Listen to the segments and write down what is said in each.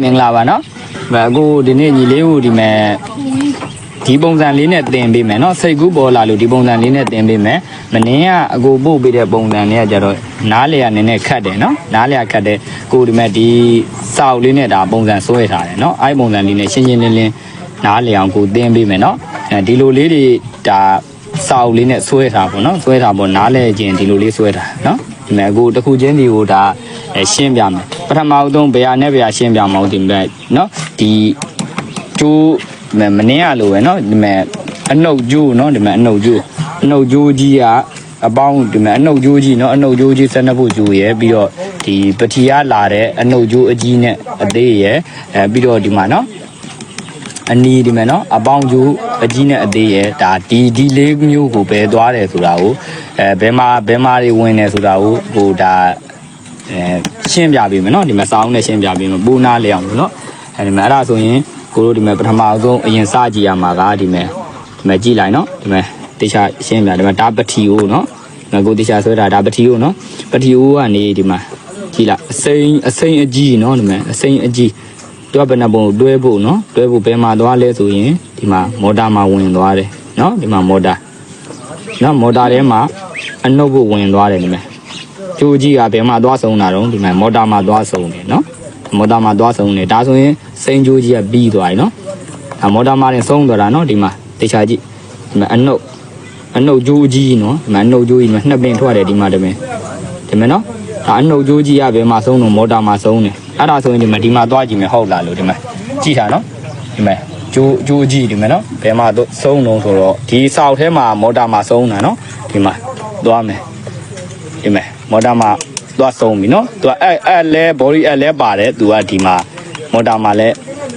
မင်္ဂလာပါနော်အခုဒီနေ့ညီလေးကိုဒီမဲ့ဒီပုံစံလေးနဲ့တင်ပေးမယ်နော်စိတ်ကူးပေါ်လာလို့ဒီပုံစံလေးနဲ့တင်ပေးမယ်မင်းကအကိုပို့ပေးတဲ့ပုံစံလေးကကြတော့နားလေရနည်းနည်းခတ်တယ်နော်နားလေရခတ်တယ်ကိုဒီမဲ့ဒီစောက်လေးနဲ့ဒါပုံစံဆွဲထားတယ်နော်အဲ့ပုံစံလေးနဲ့ရှင်းရှင်းလင်းလင်းနားလေအောင်ကိုတင်ပေးမယ်နော်အဲဒီလိုလေးတွေဒါစောက်လေးနဲ့ဆွဲထားပေါ့နော်ဆွဲထားပေါ့နားလေခြင်းဒီလိုလေးဆွဲထားနော်ဒီ မဲ့အခုတစ်ခုချင်းဒီကိုဒါအဲရှင်းပြမယ်ပထမအဆုံးဘယ်ဟာနဲ့ဘယ်ဟာရှင်းပြမအောင်ဒီမဲ့နော်ဒီကျိုးမမင်းရလို့ပဲနော်ဒီမဲ့အနှုတ်ကျိုးနော်ဒီမဲ့အနှုတ်ကျိုးအနှုတ်ကျိုးကြီးကအပေါင်းဒီမဲ့အနှုတ်ကျိုးကြီးနော်အနှုတ်ကျိုးကြီးဆက်နှစ်ဖို့ကျိုးရယ်ပြီးတော့ဒီပတိရလာတဲ့အနှုတ်ကျိုးအကြီးနဲ့အသေးရယ်အဲပြီးတော့ဒီမှာနော်အနီဒီမဲ့နော်အပေါင်းကျိုးအကြီးနဲ့အသေးရယ်ဒါဒီဒီလေးမျိုးကိုဘယ်သွားတယ်ဆိုတာကို အဲဘယ်မှာဘယ်မှာတွေဝင်တယ်ဆိုတာကိုဟိုဒါအဲရှင်းပြပေးမယ်နော်ဒီမှာစာအုပ်နဲ့ရှင်းပြပေးမယ်ပူနာလေအောင်လို့နော်အဲဒီမှာအဲ့ဒါဆိုရင်ကိုတို့ဒီမှာပထမဆုံးအရင်စကြည့်ရမှာကဒီမှာဒီမှာကြည့်လိုက်နော်ဒီမှာတေချာရှင်းပြဒီမှာဒါပတိကိုနော်ဒီမှာကိုတေချာဆွဲတာဒါပတိကိုနော်ပတိကိုကနေဒီမှာကြည့်လိုက်အစိမ်းအစိမ်းအကြီးနော်ဒီမှာအစိမ်းအကြီးသူကဘယ်နှပုံကိုတွဲဖို့နော်တွဲဖို့ဘယ်မှာသွားလဲဆိုရင်ဒီမှာမော်တာမှာဝင်သွားတယ်နော်ဒီမှာမော်တာ နော်မော်တာထဲမှာအနှုတ်ဖို့ဝင်သွားတယ်ဒီမှာကျိုးကြီးကဘယ်မှာသွားဆုံးတာတော့ဒီမှာမော်တာမှာသွားဆုံးတယ်နော်မော်တာမှာသွားဆုံးတယ်ဒါဆိုရင်စိန်ကျိုးကြီးကပြီးသွားပြီနော်ဒါမော်တာမှာလည်းဆုံးသွားတာနော်ဒီမှာတေချာကြည့်ဒီမှာအနှုတ်အနှုတ်ကျိုးကြီးနော်ဒီမှာအနှုတ်ကျိုးကြီးမှာနှစ်ပင်ထွက်တယ်ဒီမှာတမင်ဒီမှာနော်ဒါအနှုတ်ကျိုးကြီးကဘယ်မှာဆုံးတော့မော်တာမှာဆုံးတယ်အဲ့ဒါဆိုရင်ဒီမှာဒီမှာသွားကြည့်မယ်ဟုတ်လားလို့ဒီမှာကြည့်တာနော်ဒီမှာ ကျိုးကျိုးကြီးဒီမှာနော်ဘယ်မှာတော့ဆုံးတော့ဆိုတော့ဒီစောက်ထဲမှာမော်တာမှာဆုံးတာနော်ဒီမှာသွားမယ်ဒီမဲ့မော်တာမှာသွားဆုံးပြီနော်သူကအဲ့အဲ့လဲ body အဲ့လဲပါတယ်သူကဒီမှာမော်တာမှာလဲ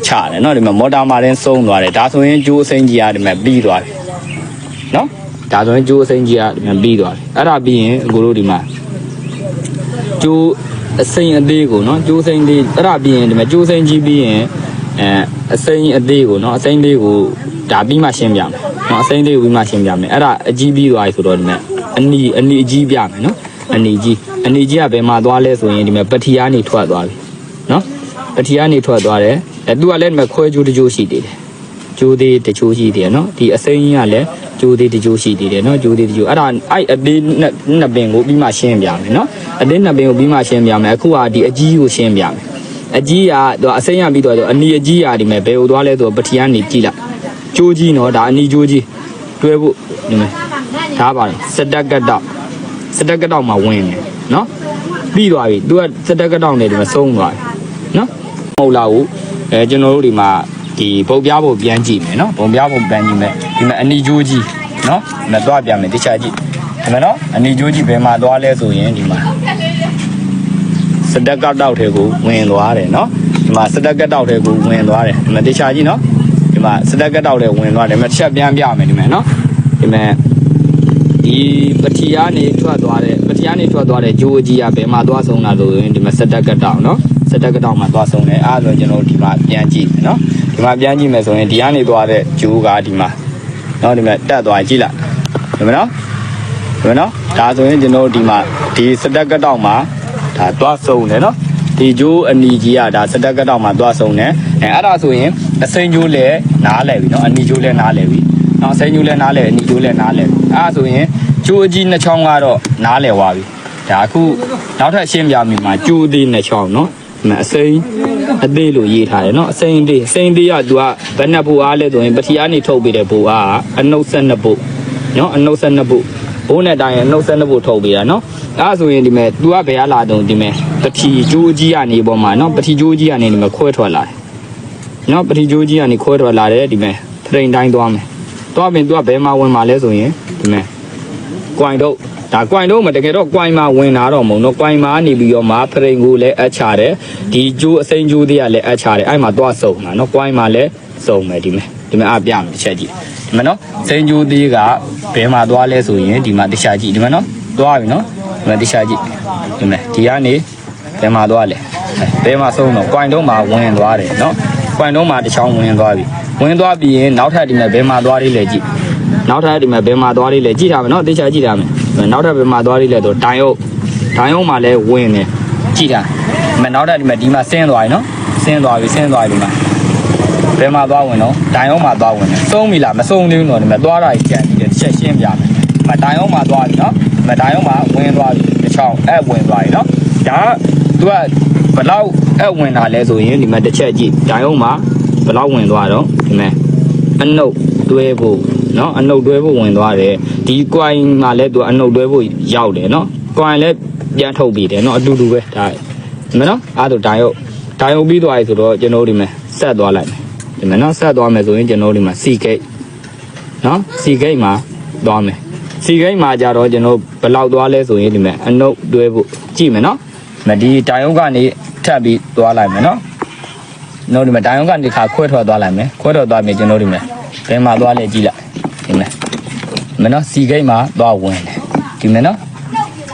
ချတယ်နော်ဒီမှာမော်တာမှာလည်းဆုံးသွားတယ်ဒါဆိုရင်ကျိုးအစိမ်းကြီးကဒီမှာပြီးသွားပြီနော်ဒါဆိုရင်ကျိုးအစိမ်းကြီးကဒီမှာပြီးသွားပြီအဲ့ဒါပြီးရင်အကိုတို့ဒီမှာကျိုးအစိမ်းအသေးကိုနော်ကျိုးစိမ်းသေးအဲ့ဒါပြီးရင်ဒီမှာကျိုးစိမ်းကြီးပြီးရင် အဲအစိမ်းအသေးကိုနော်အစိမ်းလေးကိုဒါပြီးမှရှင်းပြမယ်နော်အစိမ်းလေးကိုပြီးမှရှင်းပြမယ်အဲ့ဒါအကြီးပြီးသွားပြီဆိုတော့ဒီမှာအနီအနီအကြီးပြမယ်နော်အနေကြီးအနေကြီးကဘယ်မှာသွားလဲဆိုရင်ဒီမှာပတိယာနေထွက်သွားပြီနော်ပတိယာနေထွက်သွားတယ်အဲသူကလည်းဒီမှာခွဲကြိုးတကြိုးရှိသေးတယ်ကြိုးသေးတကြိုးရှိသေးတယ်နော်ဒီအစိမ်းကြီးကလည်းကြိုးသေးတကြိုးရှိသေးတယ်နော်ကြိုးသေးတကြိုးအဲ့ဒါအဲ့အသေးနှစ်နှစ်ပင်ကိုပြီးမှရှင်းပြမယ်နော်အသေးနှစ်ပင်ကိုပြီးမှရှင်းပြမယ်အခုကဒီအကြီးကိုရှင်းပြမယ် အကြီးကသူကအစိမ်းရပြီးတော့အနီအကြီးကဒီမှာဘယ်ကိုသွားလဲဆိုတော့ပတိယာနေကြည့်လိုက်ကြိုးကြီးနော်ဒါအနီကြိုးကြီးတွဲဖို့ဒီမှာဒါပါတယ်စတက်ကတ်တော့စတက်ကတောက်မှာဝင်တယ်နော်ပြီးသွားပြီသူကစတက်ကတောက်နေတယ်မဆုံးသွားပြီနော်မဟုတ်လားဟုတ်အဲကျွန်တော်တို့ဒီမှာဒီပုံပြားပုံပြန်ကြည့်မယ်နော်ပုံပြားပုံပြန်ကြည့်မယ်ဒီမှာအနီကျိုးကြီးနော်ဒီမှာသွားပြန်မယ်တခြားကြည့်ဒီမှာနော်အနီကျိုးကြီးဘယ်မှာသွားလဲဆိုရင်ဒီမှာ စတက်ကတောက်ထဲကိုဝင်သွားတယ်နော်ဒီမှာစတက်ကတောက်ထဲကိုဝင်သွားတယ်ဒီမှာတခြားကြည့်နော်ဒီမှာစတက်ကတောက်ထဲဝင်သွားတယ်ဒီမှာတစ်ချက်ပြန်ပြမယ်ဒီမှာနော်ဒီမှာဒီပတိယာနေထွက်သွားတဲ့ပတိယာနေထွက်သွားတဲ့ဂျိုးအကြီးကဘယ်မှာသွားဆုံးတာလို့ရင်ဒီမှာစက်တက်ကတောင်နော်စက်တက်ကတောင်မှာသွားဆုံးတယ်အဲ့ဒါဆိုကျွန်တော်တို့ဒီမှာပြန်ကြည့်မယ်နော်ဒီမှာပြန်ကြည့်မယ်ဆိုရင်ဒီကနေသွားတဲ့ဂျိုးကဒီမှာနော်ဒီမှာတက်သွားကြည့်လိုက်ဒီမှာနော်ဒီမှာနော်ဒါဆိုရင်ကျွန်တော်တို့ဒီမှာဒီစက်တက်ကတောင်မှာ ဒါသွားဆုံးတယ်နော်ဒီဂျိုးအနီကြီးကဒါစက်တက်ကတောင်မှာသွားဆုံးတယ်အဲအဲ့ဒါဆိုရင်အစိမ်းဂျိုးလည်းနားလဲပြီနော်အနီဂျိုးလည်းနားလဲပြီနော်စိန်ညူလဲနားလဲအနီကျိုးလဲနားလဲအဲ့ဒါဆိုရင်ကျိုးအကြီးနှစ်ချောင်းကတော့နားလဲသွားပြီဒါအခုနောက်ထပ်ရှင်းပြမိမှာကျိုးသေးနှစ်ချောင်းနော်ဒီမှာအစိမ်းအသေးလို့ရေးထားတယ်နော်အစိမ်းသေးအစိမ်းသေးကသူကဘယ်နှစ်ဘူအားလဲဆိုရင်ပတိအားနေထုတ်ပေးတဲ့ဘူအားကအနှုတ်ဆက်နှစ်ဘူနော်အနှုတ်ဆက်နှစ်ဘူ ဘိုးနဲ့တိုင်းအနှုတ်ဆက်နှစ်ဘူထုတ်ပေးတာနော်အဲ့ဒါဆိုရင်ဒီမဲ့ तू ကဘယ်ရလာတုံးဒီမဲ့ပတိကျိုးကြီးကနေပေါ်မှာနော်ပတိကျိုးကြီးကနေဒီမဲ့ခွဲထွက်လာတယ်နော်ပတိကျိုးကြီးကနေခွဲထွက်လာတယ်ဒီမဲ့ထရိန်တိုင်းသွားမယ် တော့ပင်သူကဘယ်မှာဝင်มาလဲဆိုရင်ဒီမဲ့ကွိုင်တော့ဒါကွိုင်တော့မတကယ်တော့ကွိုင်မှာဝင်လာတော့မဟုတ်တော့ကွိုင်မှာနေပြီးတော့မှဖရိန်ကိုလည်းအချတယ်ဒီကျိုးအစိမ်းကျိုးတွေကလည်းအချတယ်အဲ့မှာသွားစုံတာနော်ကွိုင်မှာလည်းစုံမယ်ဒီမဲ့ဒီမဲ့အပြမယ်တစ်ချက်ကြည့် ဒီမဲ့နော်စိမ်းကျိုးသေးကဘယ်မှာသွားလဲဆိုရင်ဒီမှာတစ်ချက်ကြည့်ဒီမဲ့နော်သွားပြီနော်ဒီမဲ့တစ်ချက်ကြည့်ဒီမဲ့ဒီကနေဘယ်မှာသွားလဲဘယ်မှာစုံတော့ကွိုင်တော့မှာဝင်သွားတယ်နော်ကွိုင်တော့မှာတစ်ချောင်းဝင်သွားပြီဝင်သွားပြီးရင်နောက်ထပ်ဒီမဲ့ဘယ်မှာသွားလေးလဲကြည့်နောက်ထပ်ဒီမဲ့ဘယ်မှာသွားလေးလဲကြည့်ထားမယ်နော်တေချာကြည့်ထားမယ်နောက်ထပ်ဘယ်မှာသွားလေးလဲဆိုတိုင်အုပ်တိုင်အုပ်မှာလဲဝင်တယ်ကြည့်ထားမယ်နောက်ထပ်ဒီမဲ့ဒီမှာဆင်းသွားပြီနော်ဆင်းသွားပြီဆင်းသွားပြီဒီမှာ ဘယ်မှာသွားဝင်တော့တိုင်အောင်မှာသွားဝင်တယ်သုံးပြီလားမသုံးသေးဘူးတော့ဒီမှာသွားတာကြီးကြံနေတယ်တစ်ချက်ရှင်းပြမယ်ဒီမှာတိုင်အောင်မှာသွားပြီနော်ဒီမှာတိုင်အောင်မှာဝင်သွားပြီတစ်ချောင်းအဲ့ဝင်သွားပြီနော်ဒါကသူကဘလောက်အဲ့ဝင်တာလဲဆိုရင်ဒီမှာတစ်ချက်ကြည့်တိုင်အောင်မှာဘလောက်ဝင်သွားတော့ဒီမှာအနုပ်တွဲဖို့နော်အနုပ်တွဲဖို့ဝင်သွားတယ်ဒီ coin မှာလဲသူကအနုပ်တွဲဖို့ရောက်တယ်နော် coin လဲပြန်ထုတ်ပြီးတယ်နော်အတူတူပဲဒါမနော်အဲ့ဒါတိုင်ဟုတ်တိုင်ဟုတ်ပြီးသွားပြီဆိုတော့ကျွန်တော်တို့ဒီမှာဆက်သွားလိုက်မယ် ဒီမှာနောက်ဆက်သွားမယ်ဆိုရင်ကျွန်တော်ဒီမှာ C gate နော် C gate မှာသွားမယ် C gate မှာကြတော့ကျွန်တော်ဘယ်လောက်သွားလဲဆိုရင်ဒီမှာအနုတ်တွဲဖို့ကြည့်မယ်နော်မဒီတိုင်ုံကနေထပ်ပြီးသွားလိုက်မယ်နော်နော်ဒီမှာတိုင်ုံကနေခါခွဲထွက်သွားလိုက်မယ်ခွဲထွက်သွားပြီကျွန်တော်ဒီမှာဘယ်မှာသွားလဲကြည့်လိုက်ဒီမှာမနော် C gate မှာသွားဝင်တယ်ဒီမှာနော်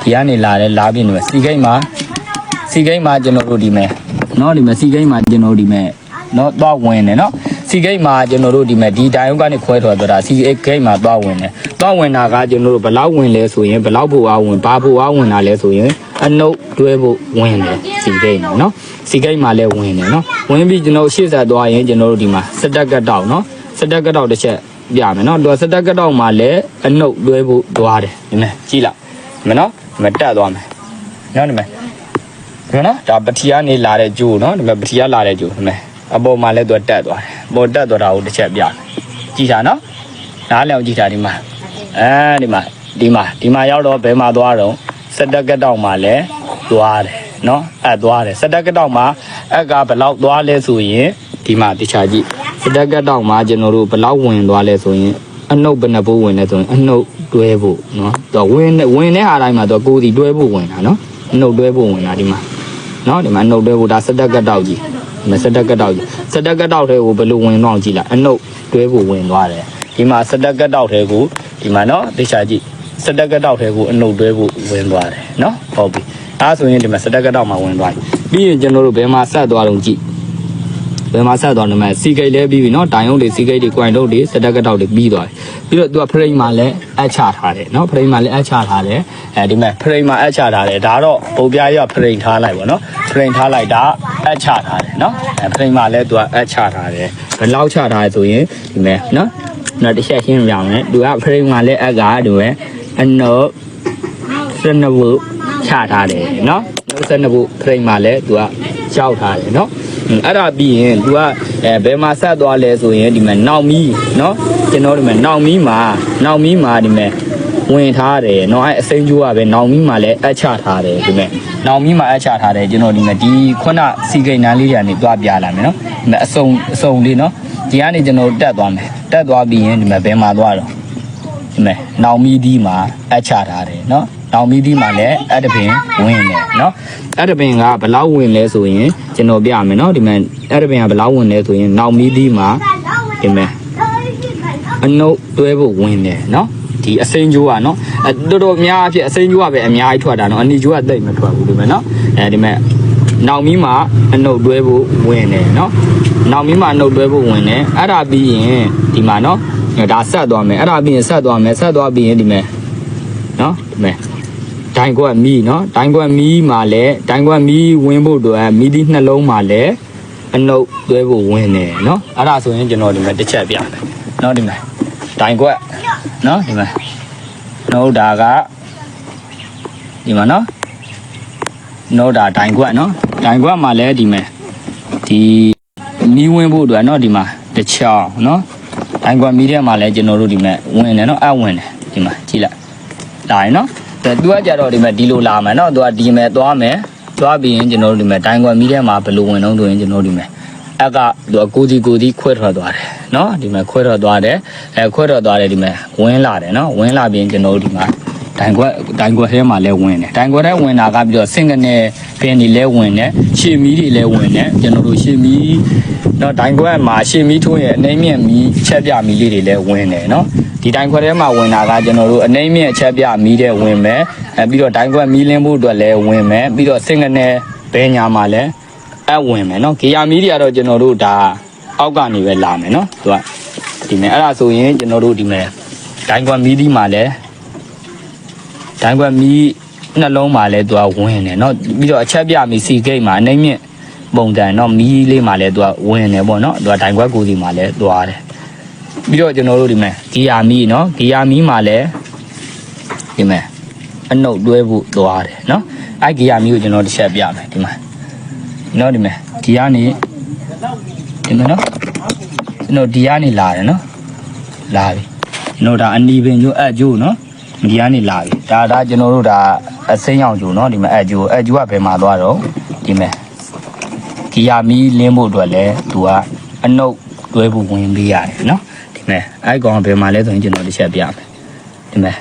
ဒီကနေလာတယ်လာပြီးနေမှာ C gate မှာ C gate မှာကျွန်တော်တို့ဒီမှာနော်ဒီမှာ C gate မှာကျွန်တော်တို့ဒီမှာ နော်သွားဝင်တယ်နော်စီဂိတ်မှာကျွန်တော်တို့ဒီမဲ့ဒီဒိုင်ယုံကနေခွဲထွက်သွားတာစီဂိတ်မှာသွားဝင်တယ်သွားဝင်တာကကျွန်တော်တို့ဘလောက်ဝင်လဲဆိုရင်ဘလောက်ဖို့အားဝင်ဘာဖို့အားဝင်တာလဲဆိုရင်အနှုတ်တွဲဖို့ဝင်တယ်စီဂိတ်နော်စီဂိတ်မှာလည်းဝင်တယ်နော်ဝင်ပြီးကျွန်တော်ရှေ့ဆက်သွားရင်ကျွန်တော်တို့ဒီမှာစတက်ကတောက်နော်စတက်ကတောက်တစ်ချက်ပြမယ်နော်သူစတက်ကတောက်မှာလည်းအနှုတ်တွဲဖို့သွားတယ်ဒီမဲ့ကြည့်လိုက်မနော်မတက်သွားမယ်နော်ဒီမဲ့နော်ဒါပတိယနေလာတဲ့ဂျိုးနော်ဒီမဲ့ပတိယလာတဲ့ဂျိုးဒီမဲ့ အပေါ်မှာလည်းသူတက်သွားတယ်ပေါ်တက်သွားတာကိုတစ်ချက်ပြမယ်ကြည့်တာနော်နားလည်အောင်ကြည့်တာဒီမှာအဲဒီမှာဒီမှာဒီမှာရောက်တော့ဘယ်မှာသွားတော့စက်တက်ကက်တောက်မှာလည်းသွားတယ်နော်အဲ့သွားတယ်စက်တက်ကက်တောက်မှာအက်ကဘယ်လောက်သွားလဲဆိုရင်ဒီမှာတခြားကြည့်စက်တက်ကက်တောက်မှာကျွန်တော်တို့ဘယ်လောက်ဝင်သွားလဲဆိုရင်အနှုတ်ဘယ်နှဖို့ဝင်လဲဆိုရင်အနှုတ်တွဲဖို့နော်တော့ဝင်ဝင်တဲ့အားတိုင်းမှာတော့ကိုယ်စီတွဲဖို့ဝင်တာနော်အနှုတ်တွဲဖို့ဝင်တာဒီမှာနော်ဒီမှာအနှုတ်တွဲဖို့ဒါစက်တက်ကတ်တောက်ကြီးဒီမှာ စက်တက်ကတ်တောက်ကြီးစက်တက်ကတ်တောက်တဲ့ကိုဘယ်လိုဝင်တော့ကြည့်လိုက်အနှုတ်တွဲဖို့ဝင်သွားတယ်ဒီမှာစက်တက်ကတ်တောက်တဲ့ကိုဒီမှာနော်သိချာကြည့်စက်တက်ကတ်တောက်တဲ့ကိုအနှုတ်တွဲဖို့ဝင်သွားတယ်နော်ဟုတ်ပြီဒါဆိုရင်ဒီမှာစက်တက်ကတ်တောက်မှာဝင်သွားပြီပြီးရင်ကျွန်တော်တို့ဘယ်မှာဆက်သွားတော့ကြည့် ဘယ်မှာဆက်သွားနေမှာစီကိတ်လဲပြီးပြီနော်တိုင်ုံတွေစီကိတ်တွေကွိုင်လုံးတွေစတက်ကတောက်တွေပြီးသွားပြီပြီးတော့သူက frame မှာလည်းအပ်ချထားတယ်နော် frame မှာလည်းအပ်ချထားတယ်အဲဒီမဲ့ frame မှာအပ်ချထားတယ်ဒါတော့ပုံပြရ frame ထားလိုက်ပေါ့နော် frame ထားလိုက်တာအပ်ချထားတယ်နော် frame မှာလည်းသူကအပ်ချထားတယ်ဘယ်လောက်ချထားလဲဆိုရင်ဒီမဲ့နော်နော်တစ်ချက်ရှင်းပြအောင်လေသူက frame မှာလည်းအပ်ကဒီမဲ့အနော့12ခုချထားတယ်နော်12ခု frame မှာလည်းသူကကြောက်ထားတယ်နော် အဲ့ဒါပြီးရင် तू ကအဲဘယ်မှာဆက်သွားလဲဆိုရင်ဒီမှာနောက်မီးเนาะကျွန်တော်ဒီမှာနောက်မီးမှာနောက်မီးမှာဒီမှာဝင်ထားတယ်เนาะအဲအစိမ်းကျိုးကပဲနောက်မီးမှာလည်းအချထားတယ်ဒီမှာနောက်မီးမှာအချထားတယ်ကျွန်တော်ဒီမှာဒီခုနစီကိန်းနန်းလေးတွေကနေတွားပြလာမယ်เนาะဒီမှာအစုံအစုံလေးเนาะဒီကနေကျွန်တော်တက်သွားမယ်တက်သွားပြီးရင်ဒီမှာဘယ်မှာသွားတော့ဒီမှာနောက်မီးဒီမှာအချထားတယ်เนาะ နောက်မီးဒီမှာလည်းအဲ့တပင်ဝင်တယ်เนาะအဲ့တပင်ကဘယ်လောက်ဝင်လဲဆိုရင်ကျွန်တော်ပြမယ်เนาะဒီမှာအဲ့တပင်ကဘယ်လောက်ဝင်လဲဆိုရင်နောက်မီးဒီမှာဒီမှာအနုပ်တွဲဖို့ဝင်တယ်เนาะဒီအစိမ်းကျိုးကเนาะအဲတော်တော်များအဖြစ်အစိမ်းကျိုးကပဲအများကြီးထွက်တာเนาะအနီကျိုးကတိတ်မထွက်ဘူးဒီမှာเนาะအဲဒီမှာနောက်မီးမှာအနုပ်တွဲဖို့ဝင်တယ်เนาะနောက်မီးမှာအနုပ်တွဲဖို့ဝင်တယ်အဲ့ဒါပြီးရင်ဒီမှာเนาะဒါဆက်သွားမယ်အဲ့ဒါပြီးရင်ဆက်သွားမယ်ဆက်သွားပြီးရင်ဒီမှာเนาะဒီမှာ ဒိုင်ကွက်မီးเนาะဒိုင်ကွက်မီးမှာလည်းဒိုင်ကွက်မီးဝင်ဖို့အတွက်မီးဒီနှလုံးမှာလည်းအနုပ်သွဲဖို့ဝင်တယ်เนาะအဲ့ဒါဆိုရင်ကျွန်တော်ဒီမှာတစ်ချက်ပြမယ်เนาะဒီမှာဒိုင်ကွက်เนาะဒီမှာနှုတ်တာကဒီမှာเนาะနှုတ်တာဒိုင်ကွက်เนาะဒိုင်ကွက်မှာလည်းဒီမှာဒီမီးဝင်ဖို့အတွက်เนาะဒီမှာတစ်ချောင်းเนาะဒိုင်ကွက်မီးထဲမှာလည်းကျွန်တော်တို့ဒီမှာဝင်တယ်เนาะအဝင်တယ်ဒီမှာကြည့်လိုက်ဒါရယ်เนาะ တဲ့ သူကကြတော့ဒီမှာဒီလိုလာမယ်နော်သူကဒီမဲ့သွားမယ်သွားပြီးရင်ကျွန်တော်တို့ဒီမဲ့တိုင်းကွန်မီထဲမှာဘယ်လိုဝင်တော့ဆိုရင်ကျွန်တော်တို့ဒီမဲ့အက်ကသူကကိုစီကိုစီခွဲထွက်သွားတယ်နော်ဒီမဲ့ခွဲထွက်သွားတယ်အဲခွဲထွက်သွားတယ်ဒီမဲ့ဝင်လာတယ်နော်ဝင်လာပြီးရင်ကျွန်တော်တို့ဒီမှာတိုင်ခွက်တိုင်ခွက်ထဲမှာလဲဝင်တယ်တိုင်ခွက်ထဲဝင်တာကပြီးတော့စင်ကနေပင်တွေလဲဝင်တယ်ရှေမီတွေလဲဝင်တယ်ကျွန်တော်တို့ရှေမီ เนาะဒိုင်ကွက်မှာရှေမီးထိုးရဲ့အနေမြင့်မီးချက်ပြမီးလေးတွေလဲဝင်တယ်เนาะ ဒီတိုင်းခွက်ထဲမှာဝင်တာကကျွန်တော်တို့အနေမြင့်အချက်ပြမီးတဲ့ဝင်မယ်အဲပြီးတော့တိုင်းခွက်မီးလင်းဖို့အတွက်လည်းဝင်မယ်ပြီးတော့စင်ကနေဘဲညာမှာလည်းအဝင်မယ်เนาะဂေယာမီးတွေကတော့ကျွန်တော်တို့ဒါအောက်ကနေပဲလာမယ်เนาะသူကဒီမဲ့အဲ့ဒါဆိုရင်ကျွန်တော်တို့ဒီမဲ့တိုင်းခွက်မီးဒီမှာလည်းတိုင်းခွက်မီးနှလုံးမှာလည်းသူကဝင်တယ်เนาะပြီးတော့အချက်ပြမီးစီဂိတ်မှာအနေမြင့် ပုံစံเนาะမီးလေးမှလည်းသူကဝင်တယ်ပေါ့เนาะသူကဒိုင်ခွက်ကိုစီမှလည်းသွားတယ်ပြီးတော့ကျွန်တော်တို့ဒီမဲ့ဂီယာမီးเนาะဂီယာမီးမှလည်းဒီမဲ့အနှုတ်တွဲဖို့သွားတယ်เนาะအဲ့ဂီယာမီးကိုကျွန်တော်တစ်ချက်ပြမယ်ဒီမှာเนาะဒီမဲ့ဒီကနေဒီမဲ့เนาะကျွန်တော်ဒီကနေလာတယ်เนาะလာပြီကျွန်တော်ဒါအနီပင်ကျိုးအကျိုးเนาะဒီကနေလာပြီဒါဒါကျွန်တော်တို့ဒါအစိမ်းရောင်ကျိုးเนาะဒီမဲ့အကျိုးအကျိုးကဘယ်မှာသွားတော့ဒီမဲ့ ဂီယာမီလင်းဖို့အတွက်လည်းသူကအနှုတ်တွဲဖို့ဝင်ပေးရတယ်နော်ဒီမဲ့အဲ့ကောင်ကဘယ်မှာလဲဆိုရင်ကျွန်တော်တစ်ချက်ပြမယ်ဒီမဲ့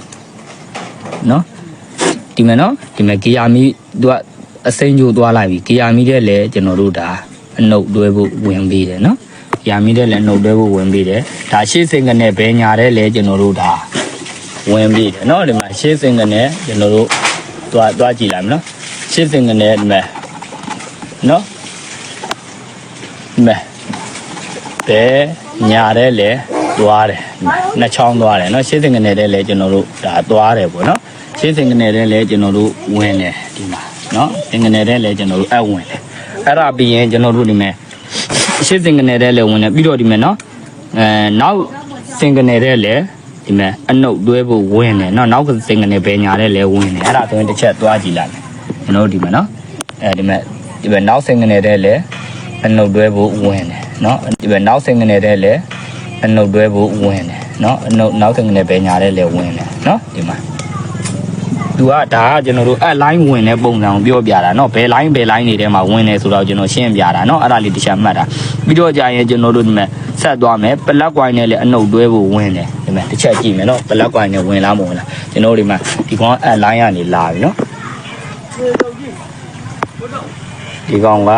နော်ဒီမဲ့နော်ဒီမဲ့ဂီယာမီသူကအစိမ်းကြိုးသွားလိုက်ပြီဂီယာမီတဲ့လည်းကျွန်တော်တို့ဒါအနှုတ်တွဲဖို့ဝင်ပေးတယ်နော်ဂီယာမီတဲ့လည်းအနှုတ်တွဲဖို့ဝင်ပေးတယ်ဒါရှေ့စင်ကနဲ့ဘယ်ညာတဲ့လည်းကျွန်တော်တို့ဒါဝင်ပေးတယ်နော်ဒီမှာရှေ့စင်ကနဲ့ကျွန်တော်တို့တွားတွားကြည့်လိုက်မယ်နော်ရှေ့စင်ကနဲ့ဒီမဲ့နော် မဲဘဲညာတဲ့လေသွားတယ်နှစ်ချောင်းသွားတယ်เนาะရှေးစင်ကနေတဲ့လေကျွန်တော်တို့ဒါသွားတယ်ပေါ့เนาะရှေးစင်ကနေတဲ့လေကျွန်တော်တို့ဝင်တယ်ဒီမှာเนาะစင်ကနေတဲ့လေကျွန်တော်တို့အပ်ဝင်တယ်အဲ့ဒါပြီးရင်ကျွန်တော်တို့ဒီမဲ့ရှေးစင်ကနေတဲ့လေဝင်တယ်ပြီးတော့ဒီမဲ့เนาะအဲနောက်စင်ကနေတဲ့လေဒီမဲ့အနှုတ်တွဲဖို့ဝင်တယ်เนาะနောက်ကစင်ကနေဘဲညာတဲ့လေဝင်တယ်အဲ့ဒါဆိုရင်တစ်ချက်သွားကြည့်လိုက်မယ်ကျွန်တော်တို့ဒီမဲ့เนาะအဲဒီမဲ့ဒီမဲ့နောက်စင်ကနေတဲ့လေ အနှုတ်တွဲဖို့ဝင်တယ်เนาะဒီဘက်နောက်ဆင်ကနေတဲ့လေအနှုတ်တွဲဖို့ဝင်တယ်เนาะအနှုတ်နောက်ဆင်ကနေပဲညာတဲ့လေဝင်တယ်เนาะဒီမှာသူကဒါကကျွန်တော်တို့အက်လိုင်းဝင်တဲ့ပုံစံကိုပြောပြတာเนาะဘယ်လိုင်းဘယ်လိုင်းနေထဲမှာဝင်နေဆိုတော့ကျွန်တော်ရှင်းပြတာเนาะအဲ့ဒါလေးတစ်ချက်မှတ်တာပြီးတော့ကြာရင်ကျွန်တော်တို့ဒီမှာဆက်သွားမယ်ပလက်ကွိုင်းနဲ့လေအနှုတ်တွဲဖို့ဝင်တယ်ဒီမှာတစ်ချက်ကြည့်မယ်เนาะပလက်ကွိုင်းနဲ့ဝင်လားမဝင်လားကျွန်တော်တို့ဒီမှာဒီကောင်အက်လိုင်းကနေလာပြီเนาะဒီကောင်က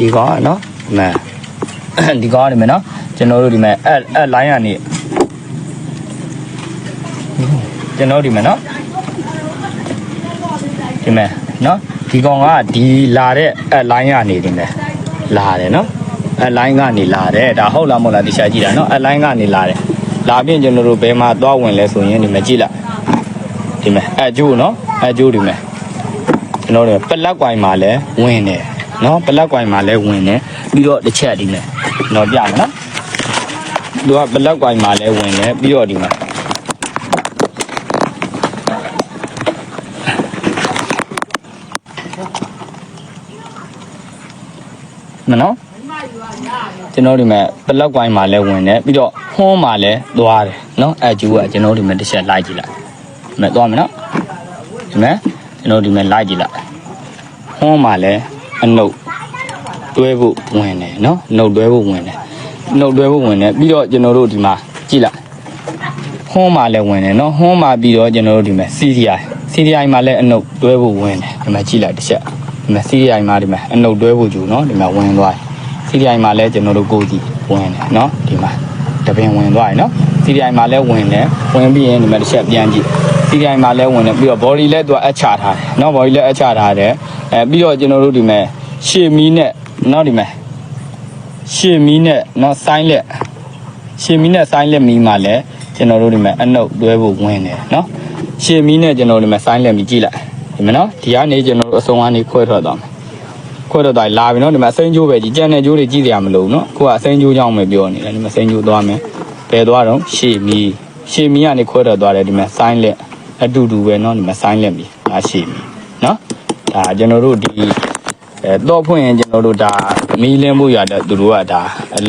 ဒီကောင်ကနော်ဒီမဲ့ဒီကောင်ကနေမယ်နော်ကျွန်တော်တို့ဒီမဲ့အဲ့အဲ့ line ကနေကျွန်တော်ဒီမဲ့နော်ဒီမဲ့နော်ဒီကောင်ကဒီလာတဲ့အဲ့ line ကနေဒီမဲ့လာတယ်နော်အဲ့ line ကနေလာတယ်ဒါဟုတ်လားမဟုတ်လားတခြားကြည့်တာနော်အဲ့ line ကနေလာတယ်လာပြင်ကျွန်တော်တို့ဘယ်မှာသွားဝင်လဲဆိုရင်ဒီမဲ့ကြည့်လိုက်ဒီမဲ့အဲ့ကျိုးနော်အဲ့ကျိုးဒီမဲ့ကျွန်တော်တို့ပလက်ကွိုင်မှာလဲဝင်တယ် နော်ပလက်ကွိုင်မှာလဲဝင်တယ်ပြီးတော့တစ်ချက်ဒီမဲ့တော့ပြမယ်နော်သူကပလက်ကွိုင်မှာလဲဝင်တယ်ပြီးတော့ဒီမဲ့မနော်ကျွန်တော်ဒီမဲ့ပလက်ကွိုင်မှာလဲဝင်တယ်ပြီးတော့ဟွန်းမှာလဲသွားတယ်နော်အဲကျူကကျွန်တော်ဒီမဲ့တစ်ချက်လိုက်ကြည့်လိုက်ဒီမဲ့သွားမယ်နော်ဒီမဲ့ကျွန်တော်ဒီမဲ့လိုက်ကြည့်လိုက်ဟွန်းမှာလဲ အနုပ်တွဲဖို့ဝင်တယ်နော်နှုတ်တွဲဖို့ဝင်တယ်နှုတ်တွဲဖို့ဝင်တယ်ပြီးတော့ကျွန်တော်တို့ဒီမှာကြည့်လိုက်ဟွန်းမှာလည်းဝင်တယ်နော်ဟွန်းမှာပြီးတော့ကျွန်တော်တို့ဒီမှာ CDI CDI မှာလည်းအနှုတ်တွဲဖို့ဝင်တယ်ဒီမှာကြည့်လိုက်တစ်ချက်ဒီမှာ CDI မှာဒီမှာအနှုတ်တွဲဖို့ဂျူနော်ဒီမှာဝင်သွားတယ် CDI မှာလည်းကျွန်တော်တို့ကိုယ်ကြည့်ဝင်တယ်နော်ဒီမှာတပင်ဝင်သွားတယ်နော် CDI မှာလည်းဝင်တယ်ဝင်ပြီးရင်ဒီမှာတစ်ချက်ပြန်ကြည့် CDI မှာလည်းဝင်တယ်ပြီးတော့ body လည်းသူကအချထားတယ်နော် body လည်းအချထားတယ် အဲပြီးတော့ကျွန်တော်တို့ဒီမှာရှေ့မီးနဲ့နော်ဒီမှာရှေ့မီးနဲ့နော်ဆိုင်းလက်ရှေ့မီးနဲ့ဆိုင်းလက်မီးမှာလည်းကျွန်တော်တို့ဒီမှာအနှုတ်တွဲဖို့ဝင်တယ်နော်ရှေ့မီးနဲ့ကျွန်တော်တို့ဒီမှာဆိုင်းလက်မီးကြည့်လိုက်ဒီမှာနော်ဒီကနေကျွန်တော်တို့အစုံကနေခွဲထွက်သွားမယ်ခွဲထွက်သွားလာပြီနော်ဒီမှာအစိမ်းကျိုးပဲကြီးကြံတဲ့ကျိုးတွေကြည့်ကြရမလို့နော်ခုကအစိမ်းကျိုးကြောင်းပဲပြောနေတယ်ဒီမှာစိမ်းကျိုးသွားမယ်ဘယ်သွားတော့ရှေ့မီးရှေ့မီးကနေခွဲထွက်သွားတယ်ဒီမှာဆိုင်းလက်အတူတူပဲနော်ဒီမှာဆိုင်းလက်မီးဒါရှေ့မီးနော် ဒါကျွန်တော်တို့ဒီအဲတော့ဖွင့်ရင်ကျွန်တော်တို့ဒါမီးလင်းမှုရတဲ့သူတို့ကဒါအ